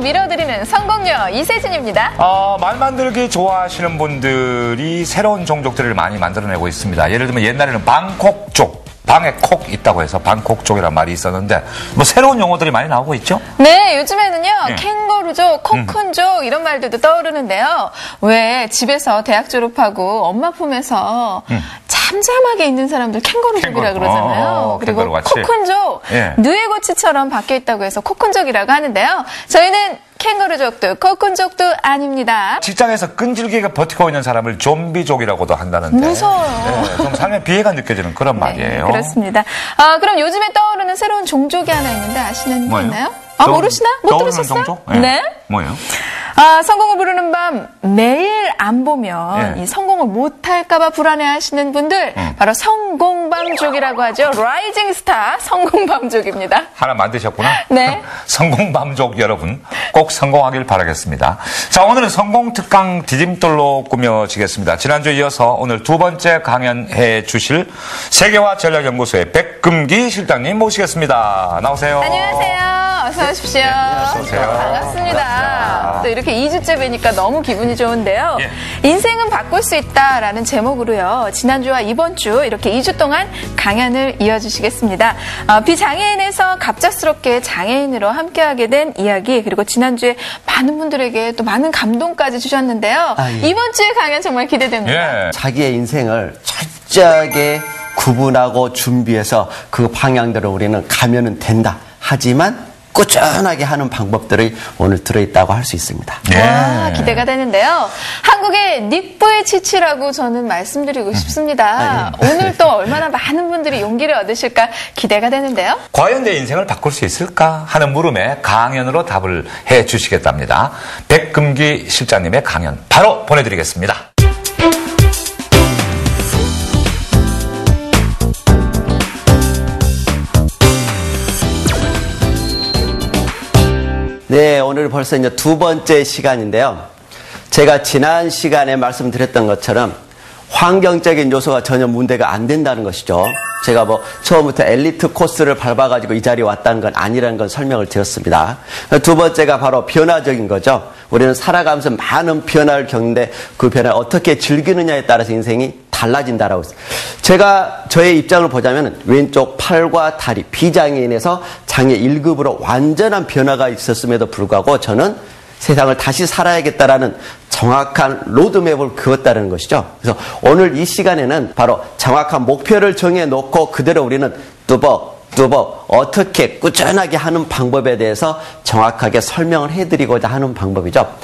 밀어드리는 성공녀 이세진입니다. 어, 말 만들기 좋아하시는 분들이 새로운 종족들을 많이 만들어내고 있습니다. 예를 들면 옛날에는 방콕족. 방에 콕 있다고 해서 방콕족이라는 말이 있었는데 뭐 새로운 용어들이 많이 나오고 있죠? 네, 요즘에는요, 예. 캥거루족, 코쿤족 이런 말들도 떠오르는데요. 왜 집에서 대학 졸업하고 엄마 품에서 잠잠하게 있는 사람들 캥거루족이라 캥거루. 그러잖아요. 어, 그리고 캥거루같이. 코쿤족, 예. 누에고치처럼 바뀌어 있다고 해서 코쿤족이라고 하는데요. 저희는 캥거루족도 코쿤족도 아닙니다. 직장에서 끈질기게 버티고 있는 사람을 좀비족이라고도 한다는데 무서워요. 네, 좀 삶에 비애가 느껴지는 그런 말이에요. 네, 그렇습니다. 아, 그럼 요즘에 떠오르는 새로운 종족이 하나 있는데 아시는 분? 있나요? 아, 모르시나? 못 들으셨어요? 종족? 네. 뭐예요? 아, 성공을 부르는 밤 매일 안 보면 예. 이 성공을 못할까봐 불안해하시는 분들 음. 바로 성공밤족이라고 하죠. 라이징 스타 성공밤족입니다. 하나 만드셨구나. 네. 성공밤족 여러분 꼭 성공하길 바라겠습니다. 자 오늘은 성공 특강 디딤돌로 꾸며지겠습니다. 지난주에 이어서 오늘 두 번째 강연해 주실 세계화 전략연구소의 백금기 실장님 모시겠습니다. 나오세요. 안녕하세요. 어서 오십시오. 어서 오세요. 반갑습니다. 반갑습니다. 또 이렇게 2주째 뵈니까 너무 기분이 좋은데요. 예. 인생은 바꿀 수 있다라는 제목으로요. 지난주와 이번 주 이렇게 2주 동안 강연을 이어주시겠습니다. 어, 비장애인에서 갑작스럽게 장애인으로 함께하게 된 이야기 그리고 지난주에 많은 분들에게 또 많은 감동까지 주셨는데요. 아, 예. 이번 주의 강연 정말 기대됩니다. 예. 자기의 인생을 철저하게 구분하고 준비해서 그 방향대로 우리는 가면은 된다. 하지만 꾸준하게 하는 방법들이 오늘 들어있다고 할 수 있습니다. 예. 와, 기대가 되는데요. 한국의 닉부의 치치라고 저는 말씀드리고 싶습니다. 오늘 또 얼마나 많은 분들이 용기를 얻으실까 기대가 되는데요. 과연 내 인생을 바꿀 수 있을까 하는 물음에 강연으로 답을 해 주시겠답니다. 백금기 실장님의 강연 바로 보내드리겠습니다. 네, 오늘 벌써 이제 두 번째 시간인데요. 제가 지난 시간에 말씀드렸던 것처럼 환경적인 요소가 전혀 문제가 안 된다는 것이죠. 제가 뭐 처음부터 엘리트 코스를 밟아가지고 이 자리에 왔다는 건 아니라는 건 설명을 드렸습니다. 두 번째가 바로 변화적인 거죠. 우리는 살아가면서 많은 변화를 겪는데 그 변화를 어떻게 즐기느냐에 따라서 인생이 달라진다라고 했어요. 제가 저의 입장을 보자면 왼쪽 팔과 다리 비장애인에서 장애 1급으로 완전한 변화가 있었음에도 불구하고 저는 세상을 다시 살아야겠다라는 정확한 로드맵을 그었다는 것이죠. 그래서 오늘 이 시간에는 바로 정확한 목표를 정해놓고 그대로 우리는 뚜벅 뚜벅 어떻게 꾸준하게 하는 방법에 대해서 정확하게 설명을 해드리고자 하는 방법이죠.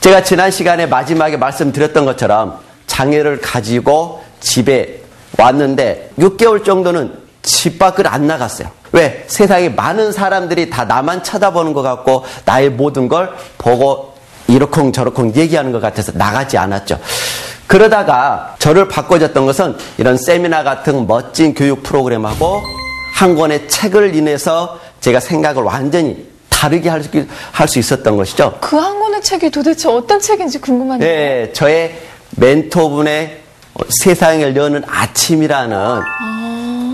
제가 지난 시간에 마지막에 말씀드렸던 것처럼 장애를 가지고 집에 왔는데 6개월 정도는 집 밖을 안 나갔어요. 왜? 세상에 많은 사람들이 다 나만 쳐다보는 것 같고 나의 모든 걸 보고 이러쿵 저러쿵 얘기하는 것 같아서 나가지 않았죠. 그러다가 저를 바꿔줬던 것은 이런 세미나 같은 멋진 교육 프로그램하고 한 권의 책을 인해서 제가 생각을 완전히 다르게 할 수, 있었던 것이죠. 그 한 권의 책이 도대체 어떤 책인지 궁금한데요. 네, 저의 멘토분의 세상을 여는 아침이라는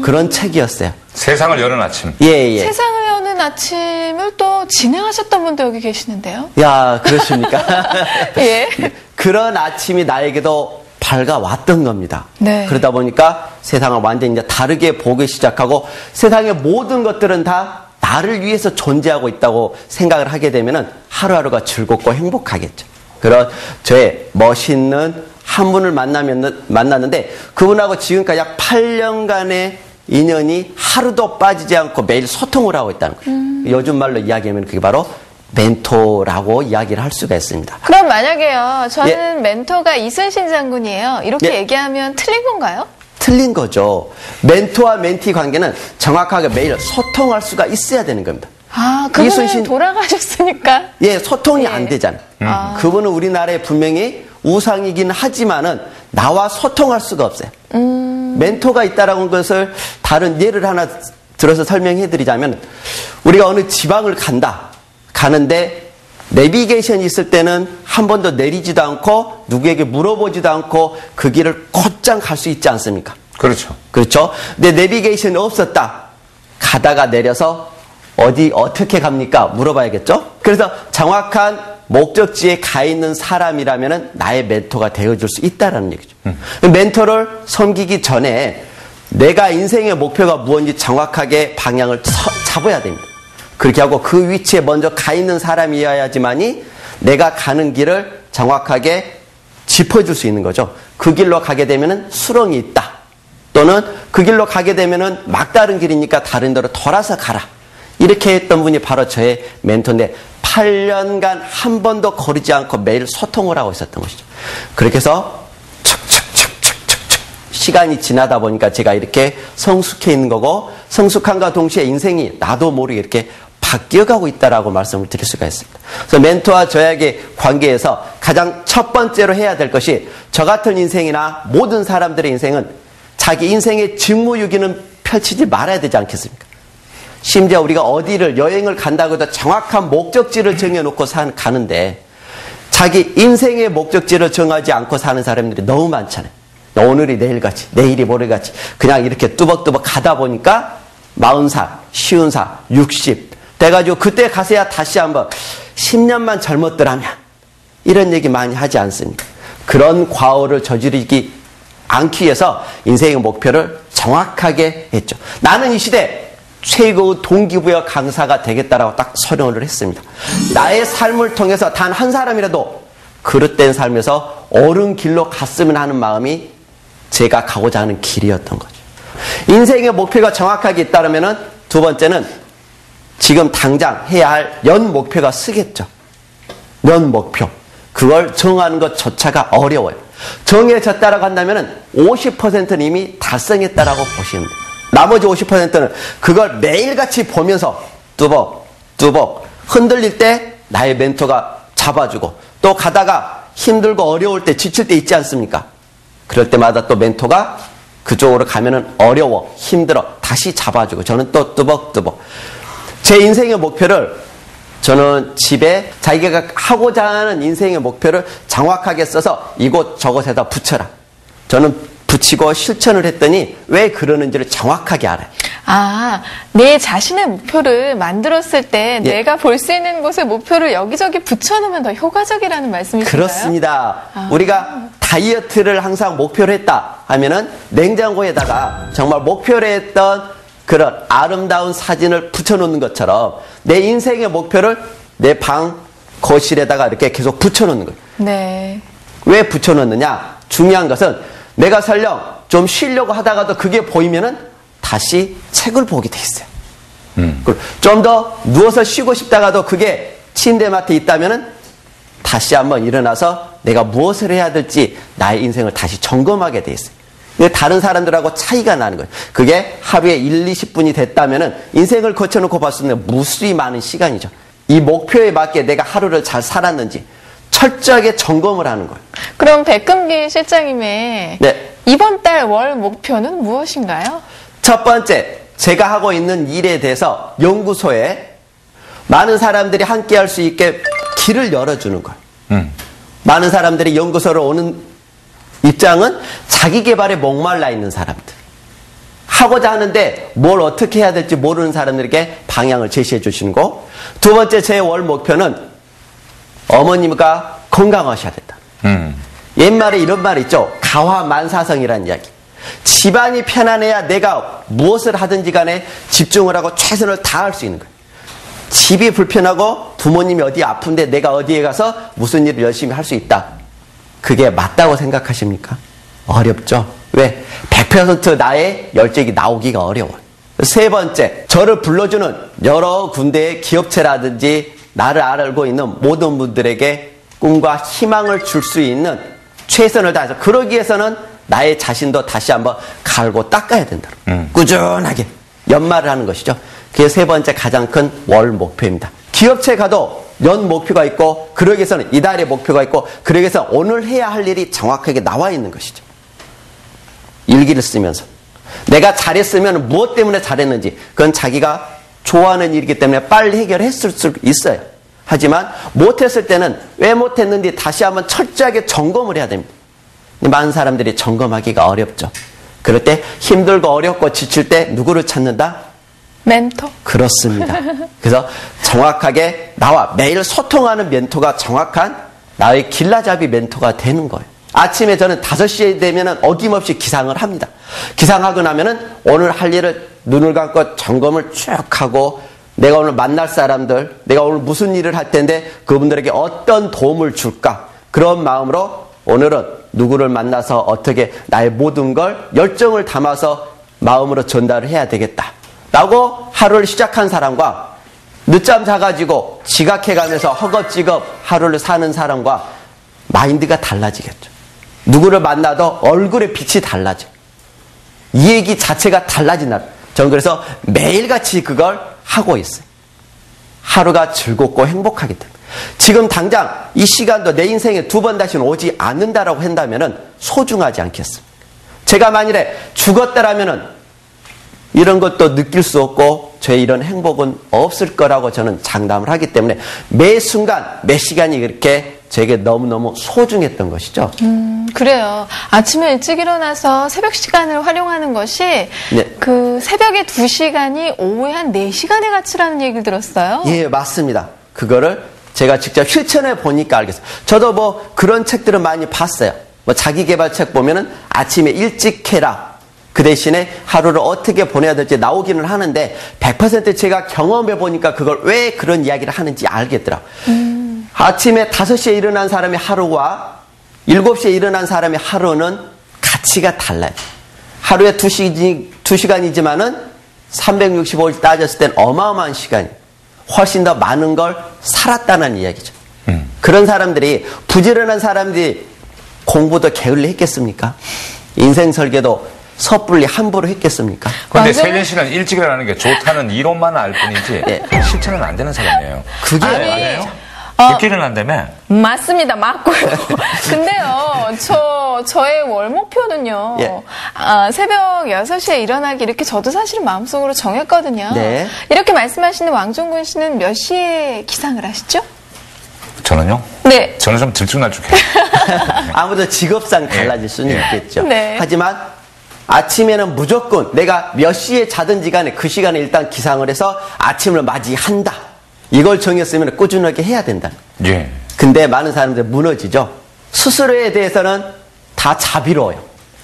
그런 책이었어요. 세상을 여는 아침. 예, 예. 세상을 여는 아침을 또 진행하셨던 분도 여기 계시는데요. 야, 그러십니까? 예. 그런 아침이 나에게도 밝아왔던 겁니다. 네. 그러다 보니까 세상을 완전히 이제 다르게 보기 시작하고 세상의 모든 것들은 다 나를 위해서 존재하고 있다고 생각을 하게 되면은 하루하루가 즐겁고 행복하겠죠. 그런 저의 멋있는 한 분을 만나면, 만났는데 그분하고 지금까지 약 8년간의 인연이 하루도 빠지지 않고 매일 소통을 하고 있다는 거예요. 요즘 말로 이야기하면 그게 바로 멘토라고 이야기를 할 수가 있습니다. 그럼 만약에요. 저는 멘토가 이순신 장군이에요. 이렇게 예. 얘기하면 틀린 건가요? 틀린 거죠. 멘토와 멘티 관계는 정확하게 매일 소통할 수가 있어야 되는 겁니다. 아, 그분은 이순신- 돌아가셨으니까. 예, 소통이 예. 안 되잖아요. 아. 그분은 우리나라에 분명히 우상이긴 하지만은 나와 소통할 수가 없어요. 음. 멘토가 있다라는 것을 다른 예를 하나 들어서 설명해 드리자면 우리가 어느 지방을 간다. 가는데 내비게이션이 있을 때는 한 번도 내리지도 않고 누구에게 물어보지도 않고 그 길을 곧장 갈 수 있지 않습니까? 그렇죠. 그렇죠? 근데 내비게이션이 없었다. 가다가 내려서 어디 어떻게 갑니까? 물어봐야겠죠? 그래서 정확한 목적지에 가 있는 사람이라면 나의 멘토가 되어줄 수 있다라는 얘기죠. 음. 멘토를 섬기기 전에 내가 인생의 목표가 무엇인지 정확하게 방향을 잡아야 됩니다. 그렇게 하고 그 위치에 먼저 가 있는 사람이어야지만이 내가 가는 길을 정확하게 짚어줄 수 있는 거죠. 그 길로 가게 되면 수렁이 있다. 또는 그 길로 가게 되면 막다른 길이니까 다른 데로 돌아서 가라. 이렇게 했던 분이 바로 저의 멘토인데 8년간 한 번도 거르지 않고 매일 소통을 하고 있었던 것이죠. 그렇게 해서 척척척척척척 시간이 지나다 보니까 제가 이렇게 성숙해 있는 거고 성숙함과 동시에 인생이 나도 모르게 이렇게 바뀌어가고 있다라고 말씀을 드릴 수가 있습니다. 그래서 멘토와 저에게 관계에서 가장 첫 번째로 해야 될 것이 저 같은 인생이나 모든 사람들의 인생은 자기 인생의 직무유기는 펼치지 말아야 되지 않겠습니까? 심지어 우리가 어디를 여행을 간다고 해도 정확한 목적지를 정해놓고 산, 가는데 자기 인생의 목적지를 정하지 않고 사는 사람들이 너무 많잖아요. 오늘이 내일같이, 내일이 모레같이 그냥 이렇게 뚜벅뚜벅 가다 보니까 40살, 50살, 60 돼가지고 그때 가서야 다시 한번 10년만 젊었더라면 이런 얘기 많이 하지 않습니까? 그런 과오를 저지르기 않기 위해서 인생의 목표를 정확하게 했죠. 나는 이 시대 최고의 동기부여 강사가 되겠다라고 딱 선언을 했습니다. 나의 삶을 통해서 단 한 사람이라도 그릇된 삶에서 옳은 길로 갔으면 하는 마음이 제가 가고자 하는 길이었던 거죠. 인생의 목표가 정확하게 있다면 두 번째는 지금 당장 해야 할 연 목표가 쓰겠죠. 연 목표. 그걸 정하는 것조차가 어려워요. 정해졌다라고 한다면 50%는 이미 달성했다라고 보시면 돼요. 나머지 50%는 그걸 매일같이 보면서 뚜벅, 뚜벅 흔들릴 때 나의 멘토가 잡아주고 또 가다가 힘들고 어려울 때 지칠 때 있지 않습니까? 그럴 때마다 또 멘토가 그쪽으로 가면은 어려워, 힘들어, 다시 잡아주고 저는 또 뚜벅뚜벅. 제 인생의 목표를 저는 집에 자기가 하고자 하는 인생의 목표를 정확하게 써서 이곳 저곳에다 붙여라. 저는 붙이고 실천을 했더니 왜 그러는지를 정확하게 알아요. 아, 내 자신의 목표를 만들었을 때 예. 내가 볼 수 있는 곳에 목표를 여기저기 붙여놓으면 더 효과적이라는 말씀이신가요? 그렇습니다. 아. 우리가 다이어트를 항상 목표로 했다 하면은 냉장고에다가 정말 목표로 했던 그런 아름다운 사진을 붙여놓는 것처럼 내 인생의 목표를 내 방 거실에다가 이렇게 계속 붙여놓는 거예요. 네. 왜 붙여놓느냐? 중요한 것은 내가 설령 좀 쉬려고 하다가도 그게 보이면은 다시 책을 보게 돼 있어요. 음. 좀더 누워서 쉬고 싶다가도 그게 침대 맡에 있다면은 다시 한번 일어나서 내가 무엇을 해야 될지 나의 인생을 다시 점검하게 돼 있어요. 근데 다른 사람들하고 차이가 나는 거예요. 그게 하루에 1, 20분이 됐다면은 인생을 거쳐놓고 봤을 때 무수히 많은 시간이죠. 이 목표에 맞게 내가 하루를 잘 살았는지 철저하게 점검을 하는 거예요. 그럼 백금기 실장님의 네. 이번 달 월 목표는 무엇인가요? 첫 번째, 제가 하고 있는 일에 대해서 연구소에 많은 사람들이 함께 할 수 있게 길을 열어주는 거예요. 음. 많은 사람들이 연구소로 오는 입장은 자기 개발에 목말라 있는 사람들. 하고자 하는데 뭘 어떻게 해야 될지 모르는 사람들에게 방향을 제시해 주시는 거. 두 번째 제 월 목표는 어머님과 건강하셔야 된다. 음. 옛말에 이런 말 있죠. 가화만사성이라는 이야기. 집안이 편안해야 내가 무엇을 하든지 간에 집중을 하고 최선을 다할 수 있는 거예요. 집이 불편하고 부모님이 어디 아픈데 내가 어디에 가서 무슨 일을 열심히 할 수 있다. 그게 맞다고 생각하십니까? 어렵죠. 왜? 100% 나의 열정이 나오기가 어려워요. 세 번째, 저를 불러주는 여러 군데의 기업체라든지 나를 알고 있는 모든 분들에게 꿈과 희망을 줄 수 있는 최선을 다해서 그러기 위해서는 나의 자신도 다시 한번 갈고 닦아야 된다. 음. 꾸준하게 연말을 하는 것이죠. 그게 세 번째 가장 큰 월 목표입니다. 기업체 가도 연 목표가 있고 그러기 위해서는 이달의 목표가 있고 그러기 위해서 오늘 해야 할 일이 정확하게 나와 있는 것이죠. 일기를 쓰면서 내가 잘했으면 무엇 때문에 잘했는지 그건 자기가 좋아하는 일이기 때문에 빨리 해결했을 수 있어요. 하지만 못했을 때는 왜 못했는지 다시 한번 철저하게 점검을 해야 됩니다. 많은 사람들이 점검하기가 어렵죠. 그럴 때 힘들고 어렵고 지칠 때 누구를 찾는다? 멘토? 그렇습니다. 그래서 정확하게 나와 매일 소통하는 멘토가 정확한 나의 길라잡이 멘토가 되는 거예요. 아침에 저는 5시에 되면 어김없이 기상을 합니다. 기상하고 나면은 오늘 할 일을 눈을 감고 점검을 쭉 하고 내가 오늘 만날 사람들, 내가 오늘 무슨 일을 할 텐데 그분들에게 어떤 도움을 줄까? 그런 마음으로 오늘은 누구를 만나서 어떻게 나의 모든 걸 열정을 담아서 마음으로 전달을 해야 되겠다. 라고 하루를 시작한 사람과 늦잠 자가지고 지각해가면서 허겁지겁 하루를 사는 사람과 마인드가 달라지겠죠. 누구를 만나도 얼굴의 빛이 달라져. 이 얘기 자체가 달라진다. 저는 그래서 매일같이 그걸 하고 있어요. 하루가 즐겁고 행복하기 때문에. 지금 당장 이 시간도 내 인생에 두 번 다시는 오지 않는다라고 한다면 소중하지 않겠습니까? 제가 만일에 죽었다라면은 이런 것도 느낄 수 없고 저의 이런 행복은 없을 거라고 저는 장담을 하기 때문에 매 순간 매 시간이 그렇게 제게 너무너무 소중했던 것이죠. 음, 그래요. 아침에 일찍 일어나서 새벽 시간을 활용하는 것이 네. 그 새벽에 2시간이 오후에 한 4시간의 가치라는 얘기를 들었어요. 예, 맞습니다. 그거를 제가 직접 실천해 보니까 알겠어요. 저도 뭐 그런 책들은 많이 봤어요. 뭐 자기 개발 책 보면은 아침에 일찍 해라. 그 대신에 하루를 어떻게 보내야 될지 나오기는 하는데 100% 제가 경험해 보니까 그걸 왜 그런 이야기를 하는지 알겠더라고요. 음. 아침에 5시에 일어난 사람의 하루와 7시에 일어난 사람의 하루는 가치가 달라요. 하루에 2시, 2시간이지만은 365일 따졌을 땐 어마어마한 시간이에요. 훨씬 더 많은 걸 살았다는 이야기죠. 음. 그런 사람들이 부지런한 사람들이 공부도 게을리 했겠습니까? 인생 설계도 섣불리 함부로 했겠습니까? 그런데 세전 씨는 일찍 일어나는 게 좋다는 이론만 알 뿐이지 예. 실천은 안 되는 사람이에요. 그게 아니, 맞아요? 어, 늦게 일어난다며? 맞습니다. 맞고요. 근데요, 저, 저의 월 목표는요, 예. 아, 새벽 6시에 일어나기 이렇게 저도 사실은 마음속으로 정했거든요. 네. 이렇게 말씀하시는 왕종근 씨는 몇 시에 기상을 하시죠? 저는요? 네. 저는 좀 들쭉날쭉해요. 아무도 직업상 달라질 수는 예. 있겠죠. 네. 하지만 아침에는 무조건 내가 몇 시에 자든지 간에 그 시간에 일단 기상을 해서 아침을 맞이한다. 이걸 정했으면 꾸준하게 해야 된다. 예. 근데 많은 사람들 무너지죠. 스스로에 대해서는 다 자비로워요.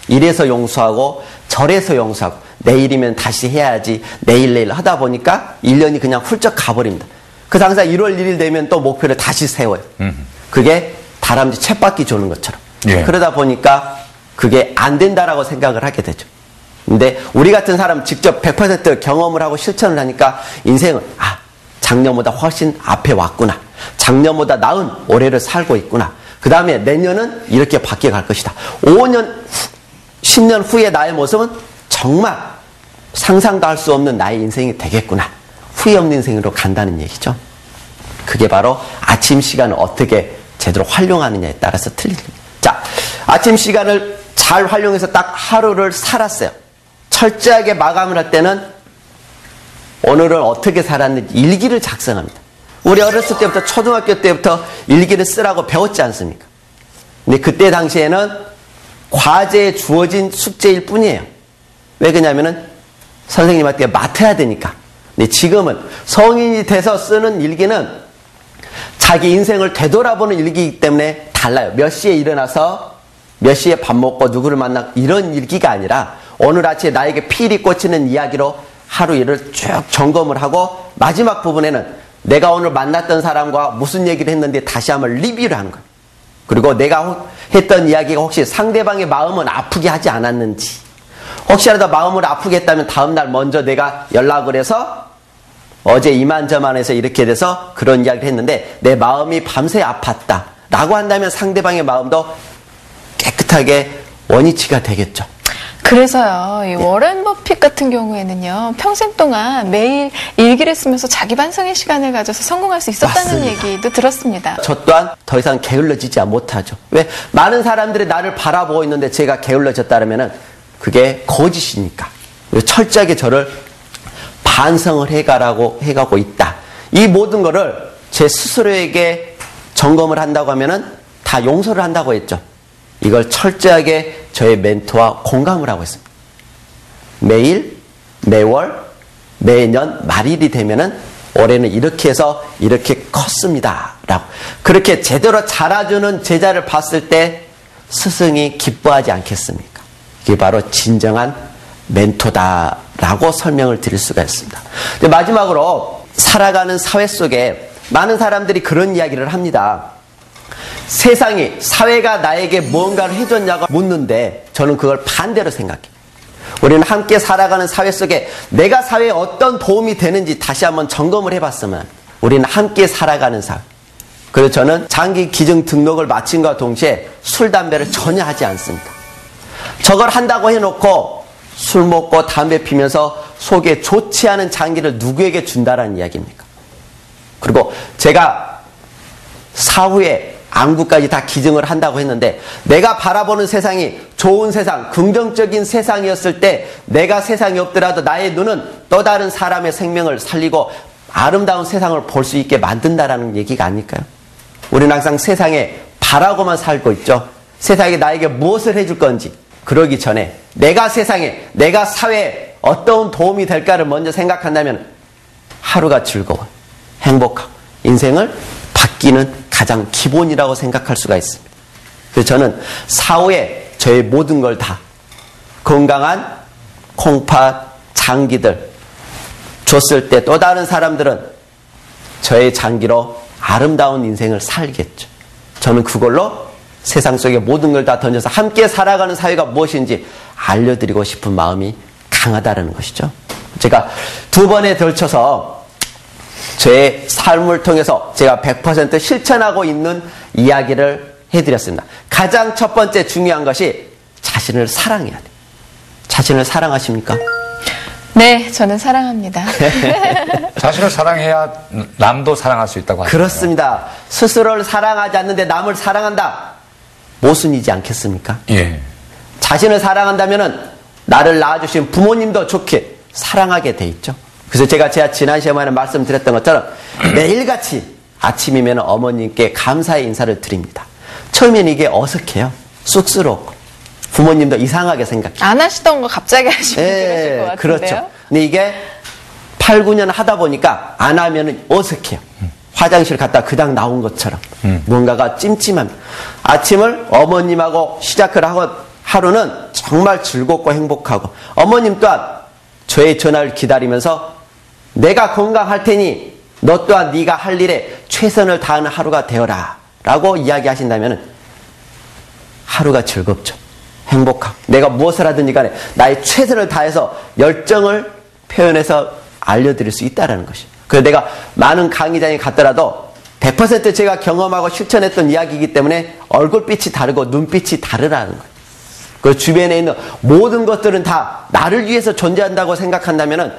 이래서 용서하고 저래서 용서하고 내일이면 다시 해야지 내일 내일 하다 보니까 1년이 그냥 훌쩍 가버립니다. 그 항상 1월 1일 되면 또 목표를 다시 세워요. 음. 그게 다람쥐 챗바퀴 조는 것처럼. 예. 그러다 보니까 그게 안 된다라고 생각을 하게 되죠. 근데 우리 같은 사람 직접 100% 경험을 하고 실천을 하니까 인생은 아 작년보다 훨씬 앞에 왔구나. 작년보다 나은 올해를 살고 있구나. 그 다음에 내년은 이렇게 바뀌어 갈 것이다. 5년, 10년 후의 나의 모습은 정말 상상도 할 수 없는 나의 인생이 되겠구나. 후회 없는 인생으로 간다는 얘기죠. 그게 바로 아침 시간을 어떻게 제대로 활용하느냐에 따라서 틀립니다. 자, 아침 시간을 잘 활용해서 딱 하루를 살았어요. 철저하게 마감을 할 때는 오늘은 어떻게 살았는지 일기를 작성합니다. 우리 어렸을 때부터 초등학교 때부터 일기를 쓰라고 배웠지 않습니까? 근데 그때 당시에는 과제에 주어진 숙제일 뿐이에요. 왜 그러냐면은 선생님한테 맡아야 되니까. 근데 지금은 성인이 돼서 쓰는 일기는 자기 인생을 되돌아보는 일기이기 때문에 달라요. 몇 시에 일어나서 몇 시에 밥 먹고 누구를 만나 이런 일기가 아니라 오늘 아침에 나에게 필이 꽂히는 이야기로 하루 일을 쭉 점검을 하고 마지막 부분에는 내가 오늘 만났던 사람과 무슨 얘기를 했는데 다시 한번 리뷰를 하는 거예요. 그리고 내가 했던 이야기가 혹시 상대방의 마음은 아프게 하지 않았는지 혹시라도 마음을 아프게 했다면 다음날 먼저 내가 연락을 해서 어제 이만저만해서 이렇게 돼서 그런 이야기를 했는데 내 마음이 밤새 아팠다 라고 한다면 상대방의 마음도 깨끗하게 원위치가 되겠죠. 그래서요, 이 워렌 버핏 같은 경우에는요, 평생 동안 매일 일기를 쓰면서 자기 반성의 시간을 가져서 성공할 수 있었다는 맞습니다. 얘기도 들었습니다. 저 또한 더 이상 게을러지지 못하죠. 왜? 많은 사람들이 나를 바라보고 있는데 제가 게을러졌다면 그게 거짓이니까. 철저하게 저를 반성을 해가라고 해가고 있다. 이 모든 거를 제 스스로에게 점검을 한다고 하면은 다 용서를 한다고 했죠. 이걸 철저하게 저의 멘토와 공감을 하고 있습니다. 매일, 매월, 매년 말일이 되면은 올해는 이렇게 해서 이렇게 컸습니다. 라고. 그렇게 제대로 자라주는 제자를 봤을 때 스승이 기뻐하지 않겠습니까? 이게 바로 진정한 멘토다라고 설명을 드릴 수가 있습니다. 마지막으로 살아가는 사회 속에 많은 사람들이 그런 이야기를 합니다. 세상이, 사회가 나에게 뭔가를 해줬냐고 묻는데 저는 그걸 반대로 생각해요. 우리는 함께 살아가는 사회 속에 내가 사회에 어떤 도움이 되는지 다시 한번 점검을 해봤으면 우리는 함께 살아가는 사회. 그래서 저는 장기 기증 등록을 마친과 동시에 술, 담배를 전혀 하지 않습니다. 저걸 한다고 해놓고 술 먹고 담배 피면서 속에 좋지 않은 장기를 누구에게 준다라는 이야기입니까? 그리고 제가 사후에 안구까지 다 기증을 한다고 했는데 내가 바라보는 세상이 좋은 세상, 긍정적인 세상이었을 때 내가 세상이 없더라도 나의 눈은 또 다른 사람의 생명을 살리고 아름다운 세상을 볼 수 있게 만든다라는 얘기가 아닐까요? 우리는 항상 세상에 바라고만 살고 있죠. 세상에 나에게 무엇을 해줄 건지 그러기 전에 내가 세상에 내가 사회에 어떤 도움이 될까를 먼저 생각한다면 하루가 즐거워 행복하고 인생을 바뀌는 가장 기본이라고 생각할 수가 있습니다. 그래서 저는 사후에 저의 모든 걸 다 건강한 콩팥, 장기들 줬을 때 또 다른 사람들은 저의 장기로 아름다운 인생을 살겠죠. 저는 그걸로 세상 속의 모든 걸 다 던져서 함께 살아가는 사회가 무엇인지 알려드리고 싶은 마음이 강하다는 것이죠. 제가 두 번에 걸쳐서 제 삶을 통해서 제가 100% 실천하고 있는 이야기를 해드렸습니다. 가장 첫 번째 중요한 것이 자신을 사랑해야 돼. 자신을 사랑하십니까? 네, 저는 사랑합니다. 자신을 사랑해야 남도 사랑할 수 있다고 하죠. 그렇습니다. 스스로를 사랑하지 않는데 남을 사랑한다. 모순이지 않겠습니까? 예. 자신을 사랑한다면은 나를 낳아주신 부모님도 좋게 사랑하게 돼 있죠. 그래서 제가 제가 지난 시간에 말씀드렸던 것처럼 매일같이 아침이면 어머님께 감사의 인사를 드립니다. 처음엔 이게 어색해요. 쑥스럽고. 부모님도 이상하게 생각해요. 안 하시던 거 갑자기 하시면 예, 것 같은데요. 그렇죠. 근데 이게 8, 9년 하다 보니까 안 하면 어색해요. 화장실 갔다 그당 나온 것처럼 음. 뭔가가 찜찜한 아침을 어머님하고 시작을 하고 하루는 정말 즐겁고 행복하고 어머님 또한 저의 전화를 기다리면서 내가 건강할 테니 너 또한 네가 할 일에 최선을 다하는 하루가 되어라 라고 이야기하신다면 하루가 즐겁죠. 행복하고 내가 무엇을 하든지 간에 나의 최선을 다해서 열정을 표현해서 알려드릴 수 있다는 것이. 그래서 내가 많은 강의장에 갔더라도 100% 제가 경험하고 실천했던 이야기이기 때문에 얼굴빛이 다르고 눈빛이 다르라는 거예요. 그 주변에 있는 모든 것들은 다 나를 위해서 존재한다고 생각한다면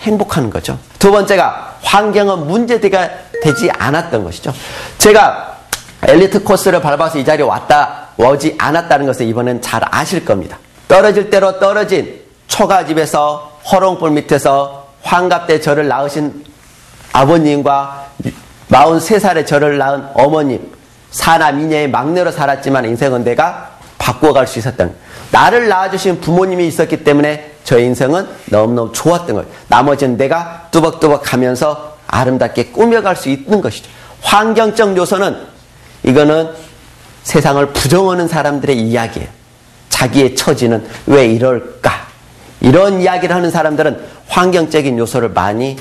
행복한 거죠. 두 번째가 환경은 문제가 되지 않았던 것이죠. 제가 엘리트 코스를 밟아서 이 자리에 왔다 오지 않았다는 것을 이번엔 잘 아실 겁니다. 떨어질 대로 떨어진 초가집에서 호롱불 밑에서 환갑 때 저를 낳으신 아버님과 43살에 저를 낳은 어머님 사남 이녀의 막내로 살았지만 인생은 내가 바꿔갈 수 있었던 나를 낳아주신 부모님이 있었기 때문에 저 인생은 너무너무 좋았던 거예요. 나머지는 내가 뚜벅뚜벅 가면서 아름답게 꾸며갈 수 있는 것이죠. 환경적 요소는 이거는 세상을 부정하는 사람들의 이야기예요. 자기의 처지는 왜 이럴까? 이런 이야기를 하는 사람들은 환경적인 요소를 많이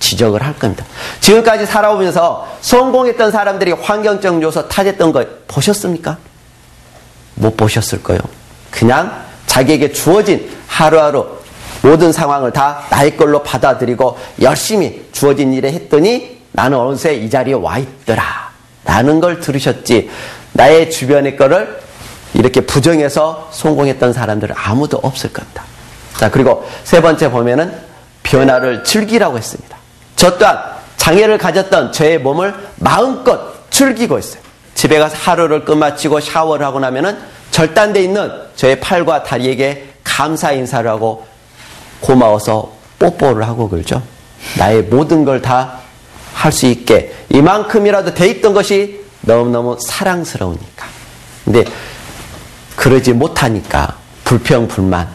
지적을 할 겁니다. 지금까지 살아오면서 성공했던 사람들이 환경적 요소 탓했던 거 보셨습니까? 못 보셨을 거예요. 그냥 자기에게 주어진 하루하루 모든 상황을 다 나의 걸로 받아들이고 열심히 주어진 일에 했더니 나는 어느새 이 자리에 와 있더라. 라는 걸 들으셨지. 나의 주변의 거를 이렇게 부정해서 성공했던 사람들은 아무도 없을 겁니다. 자, 그리고 세 번째 보면은 변화를 즐기라고 했습니다. 저 또한 장애를 가졌던 저의 몸을 마음껏 즐기고 있어요. 집에 가서 하루를 끝마치고 샤워를 하고 나면은 절단돼 있는 저의 팔과 다리에게 감사 인사를 하고 고마워서 뽀뽀를 하고 그러죠. 나의 모든 걸 다 할 수 있게 이만큼이라도 돼 있던 것이 너무너무 사랑스러우니까. 근데 그러지 못하니까 불평, 불만,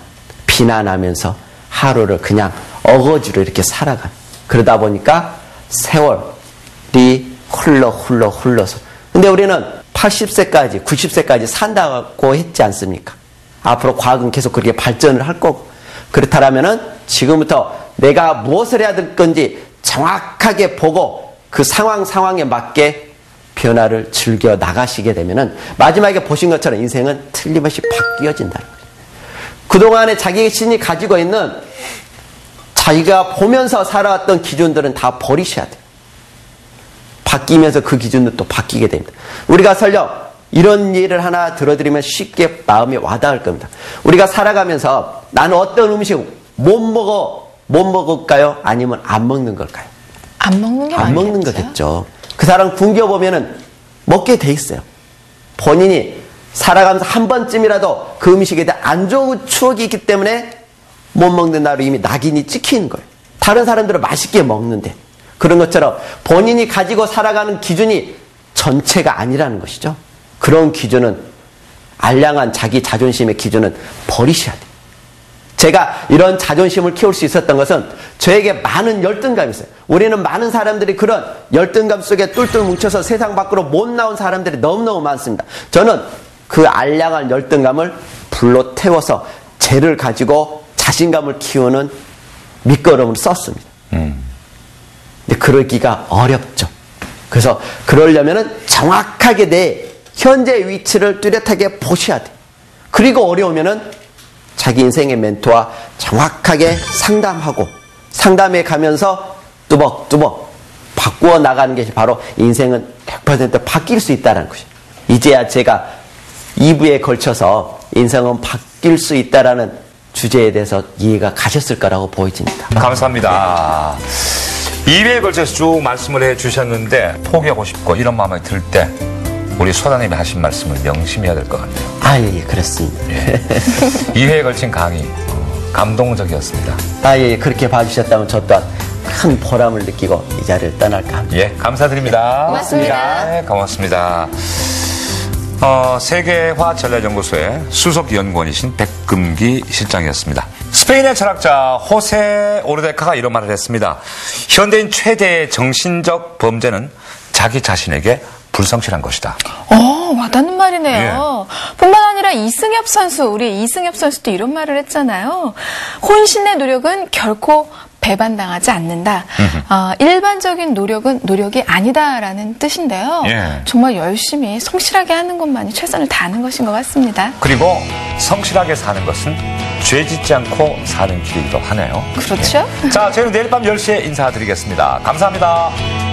비난하면서 하루를 그냥 어거지로 이렇게 살아가. 그러다 보니까 세월이 흘러 흘러 흘러서. 근데 우리는 80세까지, 90세까지 산다고 했지 않습니까? 앞으로 과학은 계속 그렇게 발전을 할 거고. 그렇다면은 지금부터 내가 무엇을 해야 될 건지 정확하게 보고 그 상황 상황에 맞게 변화를 즐겨 나가시게 되면은 마지막에 보신 것처럼 인생은 틀림없이 바뀌어진다는 거죠. 그동안에 자기 신이 가지고 있는 자기가 보면서 살아왔던 기준들은 다 버리셔야 돼요. 바뀌면서 그 기준도 또 바뀌게 됩니다. 우리가 설령 이런 예를 하나 들어드리면 쉽게 마음이 와닿을 겁니다. 우리가 살아가면서 나는 어떤 음식 못 먹어, 못 먹을까요? 아니면 안 먹는 걸까요? 안 먹는 게 안 먹는? 거겠죠. 그 사람 굶겨 보면은 먹게 돼 있어요. 본인이 살아가면서 한 번쯤이라도 그 음식에 대한 안 좋은 추억이 있기 때문에 못 먹는 나로 이미 낙인이 찍히는 거예요. 다른 사람들은 맛있게 먹는데 그런 것처럼 본인이 가지고 살아가는 기준이 전체가 아니라는 것이죠. 그런 기준은 알량한 자기 자존심의 기준은 버리셔야 돼요. 제가 이런 자존심을 키울 수 있었던 것은 저에게 많은 열등감이 있어요. 우리는 많은 사람들이 그런 열등감 속에 똘똘 뭉쳐서 세상 밖으로 못 나온 사람들이 너무너무 많습니다. 저는 그 알량한 열등감을 불로 태워서 죄를 가지고 자신감을 키우는 밑거름을 썼습니다. 근데 그러기가 어렵죠. 그래서 그러려면은 정확하게 내 현재 위치를 뚜렷하게 보셔야 돼. 그리고 어려우면은 자기 인생의 멘토와 정확하게 상담하고 상담해 가면서 뚜벅뚜벅 바꾸어 나가는 것이 바로 인생은 100% 바뀔 수 있다는 것이. 이제야 제가 2부에 걸쳐서 인생은 바뀔 수 있다라는 주제에 대해서 이해가 가셨을 거라고 보여집니다. 감사합니다. 2회에 걸쳐서 쭉 말씀을 해 주셨는데 포기하고 싶고 이런 마음이 들 때 우리 소장님이 하신 말씀을 명심해야 될 것 같아요. 아, 예, 그렇습니다. 2회에 걸친 강의 어, 감동적이었습니다. 아, 예, 그렇게 봐주셨다면 저 또한 큰 보람을 느끼고 이 자리를 떠날까 합니다. 예, 감사드립니다. 고맙습니다. 네, 고맙습니다. 어, 세계화 전략연구소의 수석 연구원이신 백금기 실장이었습니다. 스페인의 철학자 호세 오르데카가 이런 말을 했습니다. 현대인 최대의 정신적 범죄는 자기 자신에게 불성실한 것이다. 어, 와닿는 말이네요. 뿐만 아니라 이승엽 선수, 우리 이승엽 선수도 이런 말을 했잖아요. 혼신의 노력은 결코 배반당하지 않는다. 아, 일반적인 노력은 노력이 아니다라는 뜻인데요. 예. 정말 열심히 성실하게 하는 것만이 최선을 다하는 것인 것 같습니다. 그리고 성실하게 사는 것은 죄 짓지 않고 사는 길이기도 하네요. 그렇죠? 자, 저희는 내일 밤 10시에 인사드리겠습니다. 감사합니다.